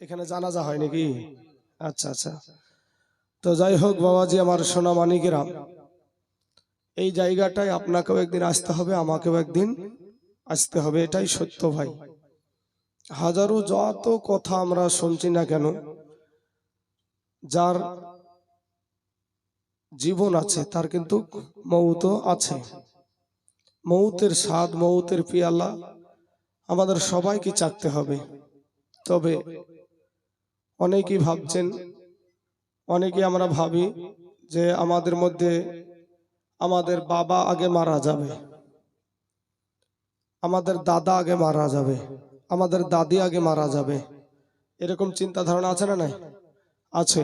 এখানে জানাজা হয় নাকি? আচ্ছা আচ্ছা। তো যাই হোক বাবাজি, আমার সোনা মানিকেরা, এই জায়গাটায় আপনাকেও একদিন আসতে হবে, আমাকেও একদিন আসতে হবে, এটাই সত্য ভাই। হাজারো যত কথা আমরা শুনছি না কেন, যার জীবন আছে, তার কিন্তু মৌত আছে। মৌতের স্বাদ, মৌতের পিয়ালা আমাদের সবাইকে চাকতে হবে। তবে অনেকেই ভাবছেন অনেকে আমরা ভাবি যে আমাদের মধ্যে আমাদের বাবা আগে মারা যাবে আমাদের দাদা আগে মারা যাবে আমাদের দাদি আগে মারা যাবে এরকম চিন্তা ধারণা আছে না নাই? আছে।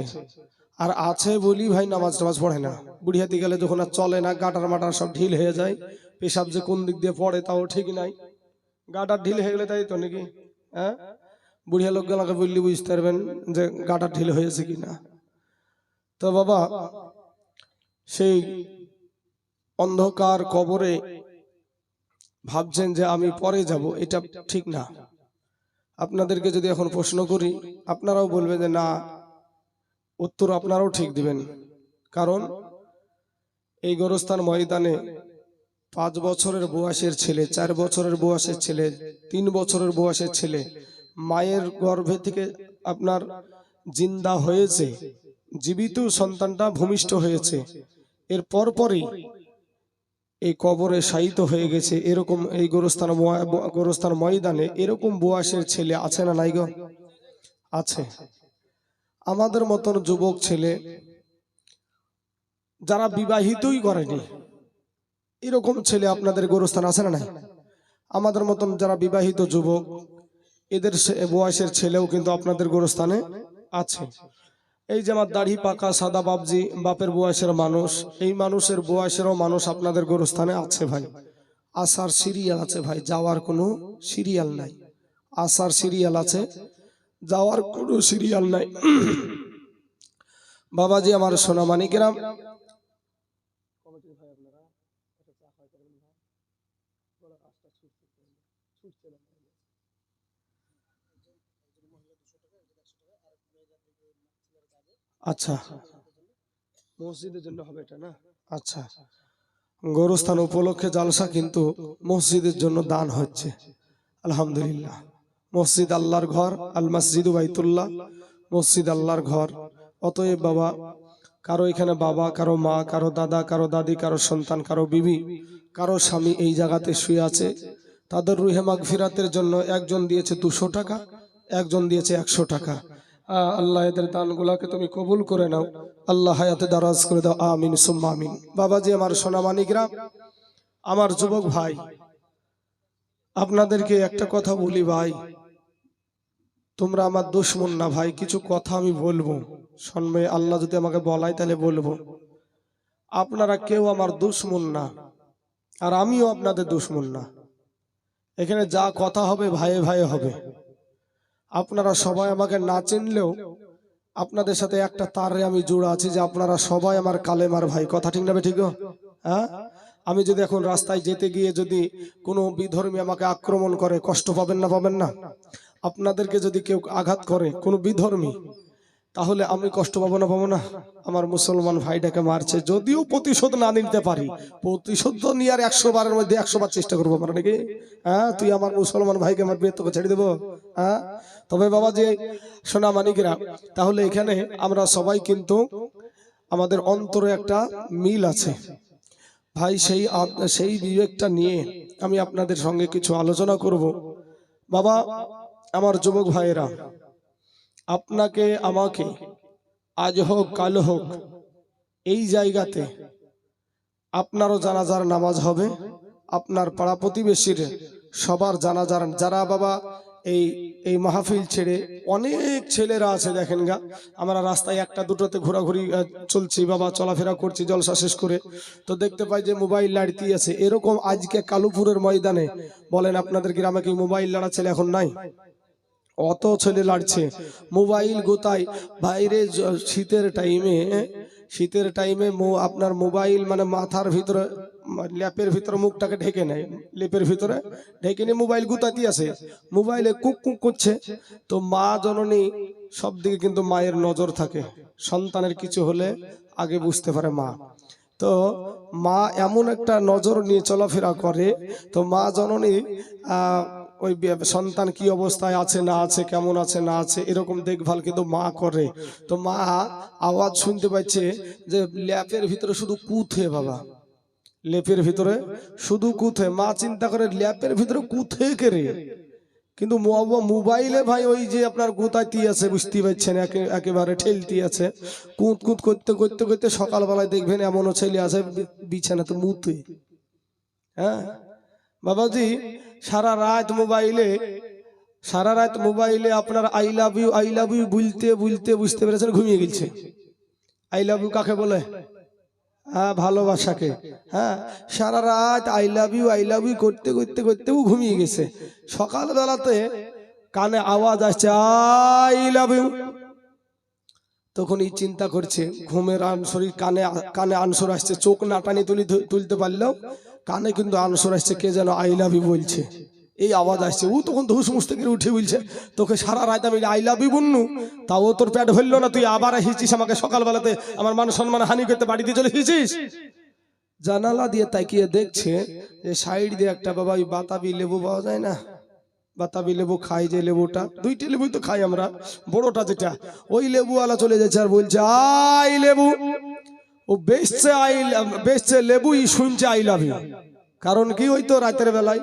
আর আছে বলি ভাই নামাজ টামাজ পড়ে না। বুড়িয়াতে গেলে যখন আর চলে না গাটার মাটার সব ঢিল হয়ে যায় পেশাব যে কোন দিক দিয়ে পড়ে তাও ঠিক নাই। গাটার ঢিল হয়ে গেলে তাই তো নাকি? হ্যাঁ? বুড়িয়া লোকগুলোকে বললে বুঝতে পারবেন যে গাটার ঢিল হয়েছে কিনা। তো বাবা, সেই অন্ধকার কবরে ভাবছেন যে আমি পরে যাব, এটা ঠিক না। আপনাদেরকে যদি এখন প্রশ্ন করি, আপনারাও বলবেন যে না, উত্তর আপনারাও ঠিক দিবেন। কারণ এই গোরস্থান ময়দানে পাঁচ বছরের বয়সের ছেলে, চার বছরের বয়সের ছেলে, তিন বছরের বয়সের ছেলে মায়ের গর্ভে থেকে আপনার জিন্দা হয়েছে, জীবিত সন্তানটা ভূমিষ্ঠ হয়েছে, এর পরপরই এই কবরে শায়িত হয়ে গেছে, এরকম এই গোরস্থান গোরস্থান ময়দানে এরকম বয়সের ছেলে আছে না নাই গো? আছে। আমাদের মতন যুবক ছেলে যারা বিবাহিতই করেনি, এরকম ছেলে আপনাদের গোরস্থান আছে না নাই? আমাদের মতন যারা বিবাহিত যুবক এদের বয়সের ছেলেও কিন্তু আপনাদের গোরস্থানে আছে। এই যে আমার দাড়ি পাকা, সাদা বাবজি বাপের বয়সের মানুষ, এই মানুষের বয়সেরও মানুষ আপনাদের গোরস্থানে আছে ভাই। আসার সিরিয়াল আছে ভাই, যাওয়ার কোনো সিরিয়াল নাই। আসার সিরিয়াল আছে, যাওয়ার কোনো সিরিয়াল নাই। বাবাজি আমার সোনা আচ্ছা। মসজিদের জন্য হবে এটা না? আচ্ছা। গোরস্থান উপলক্ষে জালসা কিন্তু মসজিদের জন্য দান হচ্ছে। আলহামদুলিল্লাহ। মসজিদ আল্লাহর ঘর আল মসজিদ বাইতুল্লাহ। মসজিদ আল্লাহর ঘর। অতএব বাবা কারও এখানে বাবা কারও মা কারও দাদা কারও দাদি কারও সন্তান কারও বিবি কারও স্বামী এই জায়গাতে শুয়ে আছে তাদের রুহে মাগফিরাতের জন্য একজন দিয়েছে দুশো টাকা একজন দিয়েছে একশো টাকা। আল্লাহ এদের দানগুলাকে তুমি কবুল করে নাও। আল্লাহ হায়াতে দারাজ করে দাও। আমিন, সুম্মা আমিন। বাবাজি, আমার সোনামানিকরা, আমার যুবক ভাই, আপনাদেরকে একটা কথা বলি ভাই। তোমরা আমার দুশ্মন না ভাই, কিছু কথা আমি বলব। সন্ময়ে আল্লাহ যদি আমাকে বলায় তাহলে বলব। আপনারা কেউ আমার দুশ্মন না, আর আমিও আপনাদের দুশ্মন না। এখানে যা কথা হবে ভাইয়ে ভাইয়ে হবে। আপনারা সবাই আমাকে না চিনলেও আপনাদের সাথে একটা তারে আমি জোড়া আছি যে আপনারা সবাই আমার কালেমার ভাই। কথা ঠিক না ঠিক হ্যাঁ? আমি যদি এখন রাস্তায় যেতে গিয়ে যদি কোনো বিধর্মী আমাকে আক্রমণ করে, কষ্ট পাবেন না পাবেন না? আপনাদেরকে যদি কেউ আঘাত করে, কোনো বিধর্মী তাহলে আমি কষ্ট পাবো না পাবো না। আমার মুসলমান ভাইটাকে মারছে, যদিও প্রতিশোধ না নিতে পারি। প্রতিশোধ নিয়ে একশো বারের মধ্যে একশো বার চেষ্টা করব আমরা নাকি? হ্যাঁ তুই আমার মুসলমান ভাইকে মারবি, তোকে ছেড়ে দেবো। হ্যাঁ তবে বাবা যে সোনা মানিকেরা, তাহলে এখানে আমরা সবাই কিন্তু আমাদের অন্তরে একটা মিল আছে। ভাই, সেই সেই বিবেকটা নিয়ে আমি আপনাদের সঙ্গে কিছু আলোচনা করব। বাবা, আমার যুবক ভাইয়েরা আপনাকে আমাকে আজ হোক, কাল হোক, এই জায়গাতে আপনারও জানাজার নামাজ হবে, আপনার পাড়া প্রতিবেশীর সবার জানাজার, যারা বাবা এই এই মাহফিল ছেড়ে অনেক ছেলেরা আছে, দেখেন গা, আমরা রাস্তায় একটা দুটোতে ঘোরাঘুরি চলছি, বাবা চলাফেরা করছি, জলসা শেষ করে, তো দেখতে পাই যে মোবাইল লাড়তি আছে, এরকম আজকে কালুপুরের ময়দানে, বলেন আপনাদের গ্রামে কি মোবাইল লাড়া ছেলে এখন নাই? অত ছেলে লাড়ছে মোবাইল গোতায়। বাইরে শীতের টাইমে শীতের টাইমে আপনার মোবাইল মানে মাথার ভিতরে ল্যাপের ভিতরে মুখটাকে ঢেকে নেয়। লেপের ভিতরে ঢেকে নিয়ে মোবাইল গুতাতি আছে। মোবাইলে কুক কুক করছে। তো মা জননী সব দিকে কিন্তু মায়ের নজর থাকে। সন্তানের কিছু হলে আগে বুঝতে পারে মা। তো মা এমন একটা নজর নিয়ে চলাফেরা করে। তো মা জননী ওই সন্তান কি অবস্থায় আছে, না আছে, কেমন আছে, না আছে, এরকম দেখভাল কিন্তু মা করে। তো মা আওয়াজ শুনতে পাচ্ছে যে ল্যাপের ভিতরে শুধু কুথে বাবা। লেপের ভিতরে শুধু কুথে মা চিন্তা করে ল্যাপের ভিতরে কুথে কেরে কিন্তু মোবাইলে ভাই ওই যে আপনার গুতাইতি আছে বুঝতে পারছেন, একে- একেবারে ঠেলতি আছে। কুঁত কুঁত করতে করতে করতে সকালবেলায় দেখবেন এমনও ছেলে আছে বিছানাতে মুতে। হ্যাঁ? বাবাজি সারা রাত মোবাইলে, সারা রাত মোবাইলে আপনার I love you I love you বুলতে বুলতে বুঝতে পেরেছেন, ঘুমিয়ে গেছে। আই লাভ ইউ কাকে বলে? হ্যাঁ ভালোবাসাকে। হ্যাঁ সারা রাত I love you I love you করতে করতে করতে ও ঘুমিয়ে গেছে। সকালবেলাতে কানে আওয়াজ আসছে আই লাভ ইউ তখন এই চিন্তা করছে, ঘুমের আনসরি কানে কানে আনসর আসছে, চোখ নাটানি তুলি, তুলতে পারলেও কানে কিন্তু আনসর আসছে, কে যেন আই লাভ ইউ বলছে। এই আওয়াজ আসছে। ও তখন ধুস মুস থেকে উঠে বলছে, তোকে সারা রাত আমি আই লাভ ইউ বন্নু তাও তোর প্যাট হইল না, তুই আবার এসেছিস আমাকে সকালবেলাতে, আমার মান সম্মান হানি করতে বাড়িতে চলে এসেছিস? জানালা দিয়ে তাকিয়ে দেখছে যে সাইড দিয়ে একটা বাবা ওই বাতাবি লেবু পাওয়া যায় না, বাতাবি লেবু খাই যে লেবুটা, দুইটা লেবুই তো খাই আমরা, বড়টা যেটা, ওই লেবুওয়ালা চলে যাচ্ছে আর বলছে আই লেবু। ও বেচছে আই বেচছে লেবুই শুনছে আই লাভ। ইউ কারণ কি ওই তো রাতের বেলায়?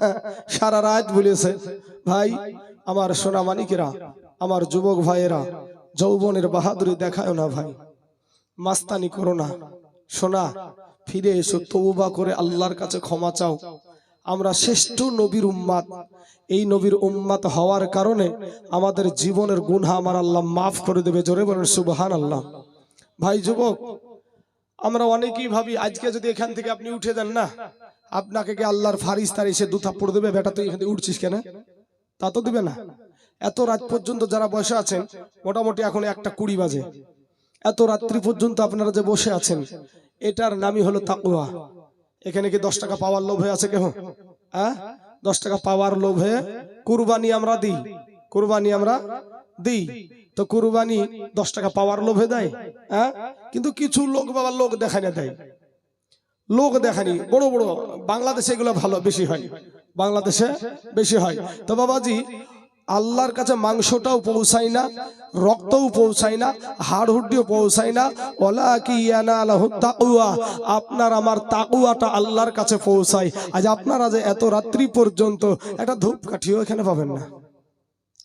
সারা রাত বলেছে, ভাই, আমার সোনা মানিকেরা, আমার যুবক ভাইয়েরা, যৌবনের বাহাদুরি দেখায় না ভাই। মাস্তানি করো না। সোনা, ফিরে এসো তৌবা করে আল্লাহর কাছে ক্ষমা চাও। আমরা শ্রেষ্ঠ নবীর উম্মাত এই নবীর উম্মাত হওয়ার কারণে আমাদের জীবনের গুনহা আমার আল্লাহ মাফ করে দেবে। জোরে বলেন সুবহান আল্লাহ ভাই, যুবক আমরা অনেকেই ভাবি, আজকে যদি এখান থেকে আপনি উঠে যান না, আপনাকে কি আল্লাহর ফারিস্তার এসে দু থাপ্পড় দেবে? বেটা, তুই এখান থেকে উঠছিস কেন? তা তো দেবে না। এত রাত পর্যন্ত যারা বসে আছেন, মোটামুটি এখন একটা কুড়ি বাজে। এত রাত্রি পর্যন্ত আপনারা যে বসে আছেন, এটার নামই হলো তাকুয়া এখানে কি দশ টাকা পাওয়ার লোভে আছে কেহ? হ্যাঁ? দশ টাকা পাওয়ার লোভে কুরবানি আমরা দিই। কুরবানি আমরা দিই। তো কুরবানি দশ টাকা পাওয়ার লোভে দেয়? হ্যাঁ? কিন্তু কিছু লোক বাবা লোক দেখায় না দেয় লোক দেখানি বড় বড়, বাংলাদেশে এগুলো ভালো, বেশি হয়। বাংলাদেশে বেশি হয়। তো বাবাজি, আল্লাহর কাছে মাংসটাও পৌঁছায় না, রক্তও পৌঁছায় না হাড় হুড্ডিও পৌঁছায় না। ওলা কি আপনার আমার তাকুয়াটা আল্লাহর কাছে পৌঁছায়। আজ আপনারা যে এত রাত্রি পর্যন্ত একটা ধূপকাঠিও এখানে পাবেন না।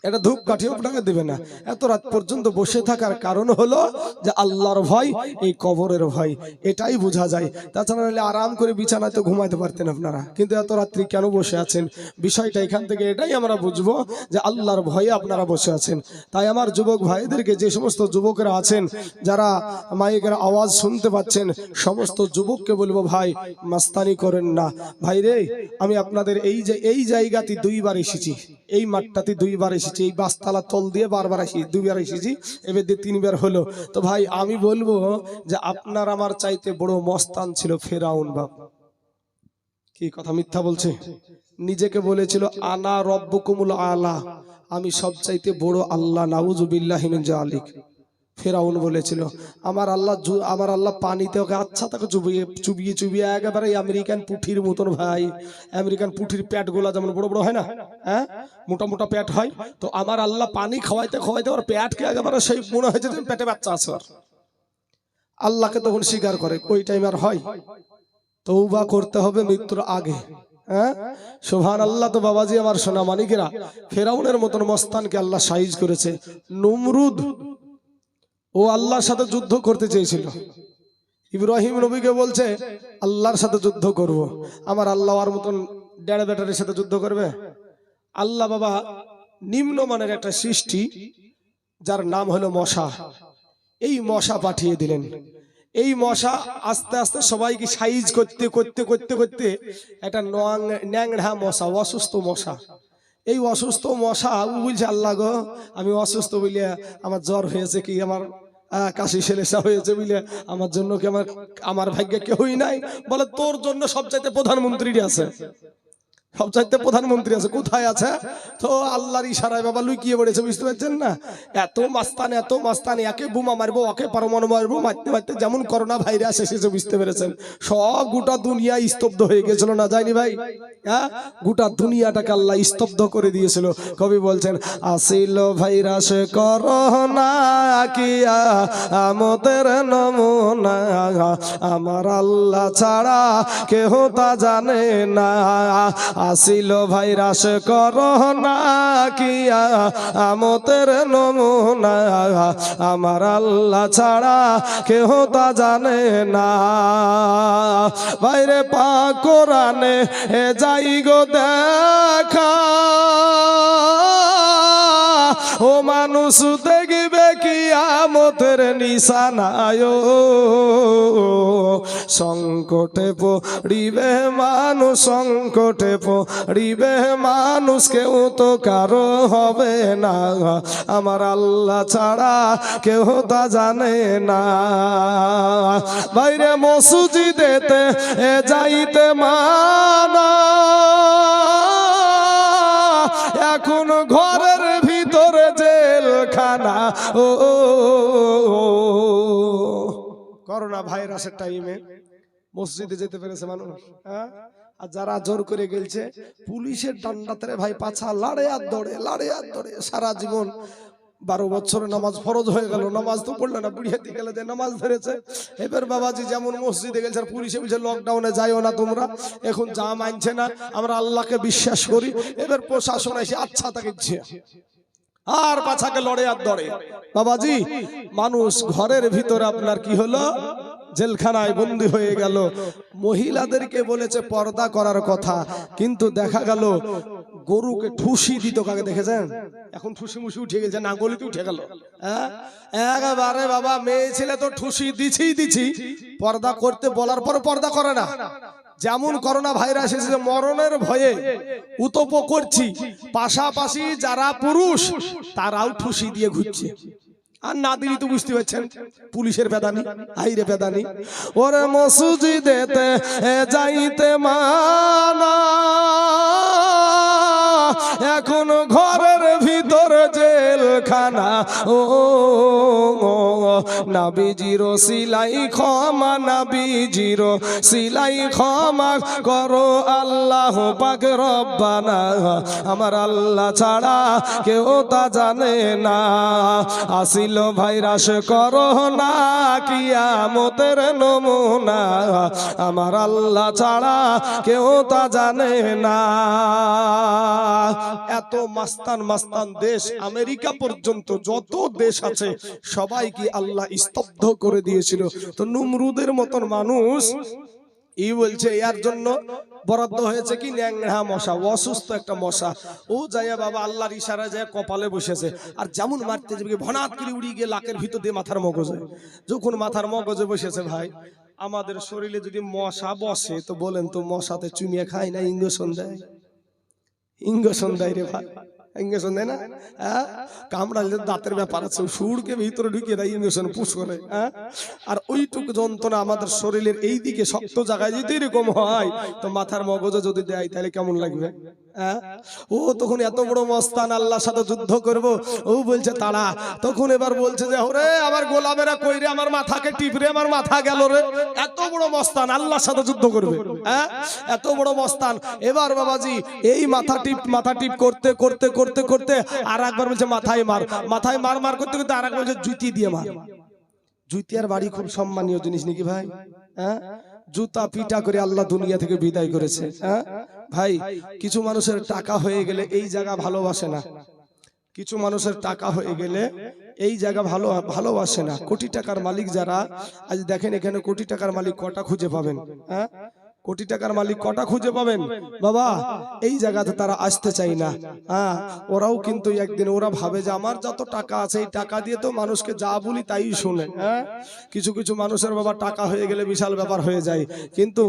এটা ধূপ কাঠিও আপনাকে দেবে না। এত রাত পর্যন্ত বসে থাকার কারণ হলো যে আল্লাহর ভয়, এই কবরের ভয়, এটাই বোঝা যায়। তাছাড়া হলে আরাম করে বিছানায় তো ঘুমাইতে পারতেন আপনারা। কিন্তু এত রাত্রি কেন বসে আছেন? বিষয়টা এখান থেকে এটাই আমরা বুঝব যে আল্লাহর ভয়ে আপনারা বসে আছেন। তাই আমার যুবক ভাইদেরকে যে সমস্ত যুবকরা আছেন, যারা মাইকের আওয়াজ শুনতে পাচ্ছেন, সমস্ত যুবককে বলব, ভাই, মাস্তানি করেন না। ভাই রে আমি আপনাদের এই যে, এই জায়গাতে দুইবার এসেছি। এই মাঠটাতে দুইবার এসেছি। এই বাসতলা তল দিয়ে বারবার আসি, দুইবার এসেছি, এবার দিয়ে তিনবার হলো। তো ভাই, আমি বলব যে আপনার আমার চাইতে বড় মস্তান ছিল ফেরাউন বাপ। কি কথা মিথ্যা বলছে? নিজেকে বলেছিল, আনা রব্বকুমুল আলা আমি সবচাইতে বড় আল্লাহ নাউজুবিল্লাহিন আলিক ফেরাউন বলেছিল, আমার আল্লাহ আমার আল্লাহ পানিতে ওকে আচ্ছা তাকে চুবিয়ে চুবিয়ে চুবিয়ে একেবারে আমেরিকান পুঠির মতন ভাই। আমেরিকান পুঠির প্যাটগুলা যেমন বড় বড় হয় না হ্যাঁ? মোটা মোটা প্যাট হয়। তো আমার আল্লাহ পানি খাওয়াইতে খাওয়াইতে ওর প্যাটকে একেবারে সেই মনে হয়েছে যে পেটে বাচ্চা আছে ওর। আল্লাহকে তখন স্বীকার করে, ওই টাইম আর হয়। তৌবা করতে হবে মৃত্যুর আগে হ্যাঁ? সোভান আল্লাহ তো বাবাজি আমার সোনা মানিকেরা ফেরাউনের মতন মস্তানকে আল্লাহ সাইজ করেছে। নমরুদ ও আল্লাহর সাথে যুদ্ধ করতে চেয়েছিল। ইব্রাহিম নবীকে বলছে, আল্লাহর সাথে যুদ্ধ করব। আমার আল্লাহ আর মতন ডেড় ব্যাটারির সাথে যুদ্ধ করবে? আল্লাহ বাবা নিম্নমানের একটা সৃষ্টি, যার নাম হলো মশা। এই মশা পাঠিয়ে দিলেন। এই মশা আস্তে আস্তে সবাইকে সাইজ করতে করতে করতে করতে একটা ন্যাংড়া মশা, অসুস্থ মশা। এই অসুস্থ মশা বলছে, আল্লাহ গো, আমি অসুস্থ বলিয়া আমার জ্বর হয়েছে কি? আমার কাশি সেলেসা হয়েছে বুঝলে আমার জন্য কি আমার আমার ভাগ্যে কেউই নাই? বলে, তোর জন্য সবচাইতে প্রধানমন্ত্রী আছে। সবচাইতে প্রধানমন্ত্রী আছে, কোথায় আছে? তো আল্লাহর ইশারায় বাবা লুকিয়ে পড়েছে, বুঝতে পারছেন না? এত মাস্তান এত মাস্তান, একে বোমা মারবো, ওকে পরমাণু মারবো, মারতে মারতে যেমন করোনা ভাইরাস এসেছে, বুঝতে পেরেছেন? সব গোটা দুনিয়া স্তব্ধ হয়ে গেছিল না, যায়নি ভাই? হ্যাঁ? গোটা দুনিয়াটাকে আল্লাহ স্তব্ধ করে দিয়েছিল। কবি বলছেন, আসিল ভাইরাস করোনা কিয়া আমাদের নমুনা? আমার আল্লাহ ছাড়া কেহ তা জানে না। আসিল ভাইরাস করোনা কিয়া আমাদের নমুনা। আমার আল্লাহ ছাড়া কেহ তা জানে না। বাইরে পা কোরআনে এ যাই গো দেখা। ও মানুষ দেখবে কি আমতের নিশানায় সংকটে পড়িবে মানুষ, সংকটে পড়িবে মানুষ, কেউ তো কারও হবে না। আমার আল্লাহ ছাড়া কেউ তা জানে না। বাইরে মসুজিদেতে যাইতে মানা। এখন জেলখানা করোনা ভাইরাসের টাইমে মসজিদে যেতে পেরেছে মানুষ হ্যাঁ? আর যারা জোর করে গেলছে, পুলিশের ডান্ডাতে ভাই পাছা, লাড়ে আর দৌড়ে, লাড়ে আর দৌড়ে। সারা জীবন বারো বছরে নামাজ ফরজ হয়ে গেল, নামাজ তো পড়ল না, বুড়িয়ে দিকে গেলে যে নামাজ ধরেছে। এবার বাবাজি যেমন মসজিদে গেছে আর পুলিশে বলছে লকডাউনে যাইও না তোমরা, এখন যা মানছে না, আমরা আল্লাহকে বিশ্বাস করি। এবার প্রশাসন এসে আচ্ছা তাকে আর পাছাকে লড়ে আর দড়ে বাবাজি, মানুষ ঘরের ভিতরে আপনার কি হলো? জেলখানায় বন্দী হয়ে গেল। মহিলাদেরকে বলেছে পর্দা করার কথা, কিন্তু দেখা গেল গরুকে ঠুসি দিত কাকে, দেখেছেন? এখন ঠুসি মুসি উঠে গেছে, নাঙ্গলিতে উঠে গেল। হ্যাঁ? একেবারে বাবা, মেয়ে ছেলে তো ঠুসি দিছি দিছি। পর্দা করতে বলার পর পর্দা করে না। যেমন করোনা ভাইরাস এসেছে, মরণের ভয়ে উতপ করছি। পাশাপাশি যারা পুরুষ, তারাও ঠুসি দিয়ে ঘুরছে। আর না দিলি তো বুঝতে পারছেন, পুলিশের বেদানি, আইরে বেদানি। ওরে মসুজিদেতে যাইতে মানা। এখন ঘরের ভিতর জেলখানা। ও নাবিজির সিলাই ক্ষমা, নাবিজির সিলাই ক্ষমা করো আল্লাহ পাক রব্বানা। আমার আল্লাহ ছাড়া কেউ তা জানে না। আসিল ভাইরাস করো না, কিয়ামতের নমুনা। আমার আল্লাহ ছাড়া কেউ তা জানে না। এত মাস্তান মাস্তান দেশ আমেরিকা পর্যন্ত যত দেশ আছে, সবাই কি আল্লাহ স্তব্ধ করে দিয়েছিল। তো নুমরুদের মতন মানুষ, ই বলছে, এর জন্য বরাদ্দ হয়েছে কি? ন্যাংরা মশা, অসুস্থ একটা মশা। ও যাইয়া বাবা আল্লাহর ইশারা যায় কপালে বসেছে। আর যেমন মারতে যাবে ভনাত করে উড়িয়ে গিয়ে লাকের ভিতর দিয়ে মাথার মগজে। যখন মাথার মগজে বসেছে ভাই, আমাদের শরীরে যদি মশা বসে, তো বলেন তো মশাতে চুমিয়ে খায় না? ইঞ্জেকশন দেয়। ইঞ্জেকশন দেয় রে ভাই। দেয় না হ্যাঁ কামড়ালে দাঁতের ব্যাপার আছে সুরকে ভিতরে দেয় পুষ করে হ্যাঁ আর ওইটুকু যন্ত্রণা আমাদের শরীরের এই দিকে শক্ত জায়গায় যদি এরকম হয় তো মাথার মগজে যদি দেয় তাহলে কেমন লাগবে? ও তখন এত বড় মস্তান আল্লাহর সাথে যুদ্ধ করব। ও বলছে তারা। তখন এবার বলছে যে ওরে আমার গোলামেরা কইরে আমার মাথাকে টিপরে আমার মাথা গেল রে। এত বড় মস্তান আল্লাহর সাথে যুদ্ধ করবে। হ্যাঁ? এত বড় মস্তান। এবার বাবাজি এই মাথা টিপ মাথা টিপ করতে করতে করতে করতে আর একবার বলছে মাথায় মার। মাথায় মার মার করতে করতে আর একবার বলছে জুতি দিয়ে মার। জুতি আর বাড়ি খুব সম্মানীয় জিনিস নাকি ভাই? হ্যাঁ? জুতা পিটা করে আল্লাহ দুনিয়া থেকে বিদায় করেছে। হ্যাঁ? ভাই, কিছু মানুষের টাকা হয়ে গেলে এই জায়গা ভালোবাসে না। কিছু মানুষের টাকা হয়ে গেলে এই জায়গা ভালো, ভালোবাসে না। কোটি টাকার মালিক যারা, আজ দেখেন এখানে কোটি টাকার মালিক কটা খুঁজে পাবেন হ্যাঁ? কোটি টাকার মালিক কটা খুঁজে পাবেন? বাবা, এই জায়গাতে তারা আসতে চাই না। হ্যাঁ ওরাও কিন্তু একদিন ওরা ভাবে যে আমার যত টাকা আছে, এই টাকা দিয়ে তো মানুষকে যা বলি তাই শুনে। হ্যাঁ কিছু কিছু মানুষের বাবা টাকা হয়ে গেলে বিশাল ব্যাপার হয়ে যায়। কিন্তু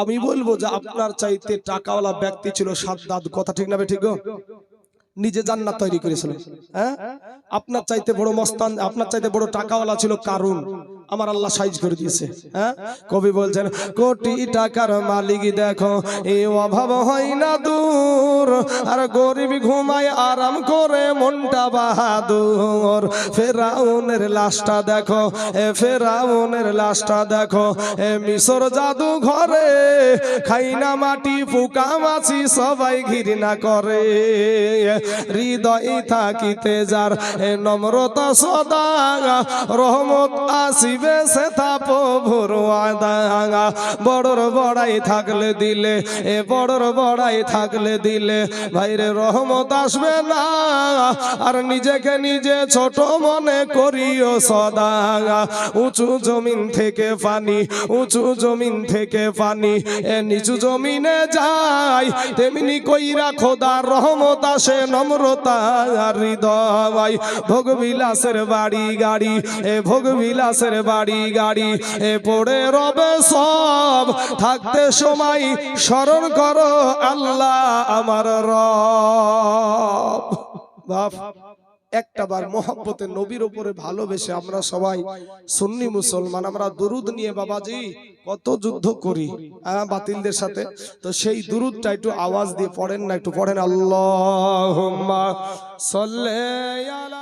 আমি বলব যে আপনার চাইতে টাকাওয়ালা ব্যক্তি ছিল সাদ্দাদ কথা ঠিক না ঠিক? নিজে জান্নাত তৈরি করেছিল। হ্যাঁ? আপনার চাইতে বড় মস্তান আপনার চাইতে বড় টাকাওয়ালা ছিল কারুন। আমার আল্লাহ সাইজ করে দিয়েছে। হ্যাঁ? কবি বলছেন, কোটি টাকার মালিক দেখো এই অভাব হয় না দূর। আর গরিব ঘুমায় আরাম করে মনটা বাহাদুর। ফেরাউনের লাশটা দেখো, এ ফেরাউনের লাশটা দেখো, এ মিশর জাদু ঘরে খাই না মাটি, পোকা মাছি সবাই ঘৃণা করে। থাকিতে যার এ নম্রতা রহমত আসিবে সে বড়র বড়াই থাকলে দিলে, এ বড়র বড়াই থাকলে দিলে ভাইরে রহমত আসবে না। আর নিজেকে নিজে ছোট মনে করিও সদা উঁচু জমিন থেকে পানি, উঁচু জমিন থেকে পানি, এ নিচু জমিনে যায় তেমনি কইরা খোদার রহমত আসে নম্রতা হৃদয়। ভোগ বাড়ি গাড়ি, এ ভোগবিলাসের বাড়ি গাড়ি, এ পড়ে রবে সব। থাকতে সময় স্মরণ করো আল্লাহ আমার রব। বাপ একটা বার মোহাম্মতের নবীর উপরে ভালোবেসে আমরা সবাই সুন্নি মুসলমান। আমরা দুরুদ নিয়ে বাবাজি কত যুদ্ধ করি বাতিলদের সাথে। তো সেই দুরুদটা একটু আওয়াজ দিয়ে পড়েন না একটু পড়েন। আল্লাহ সল্লে আলা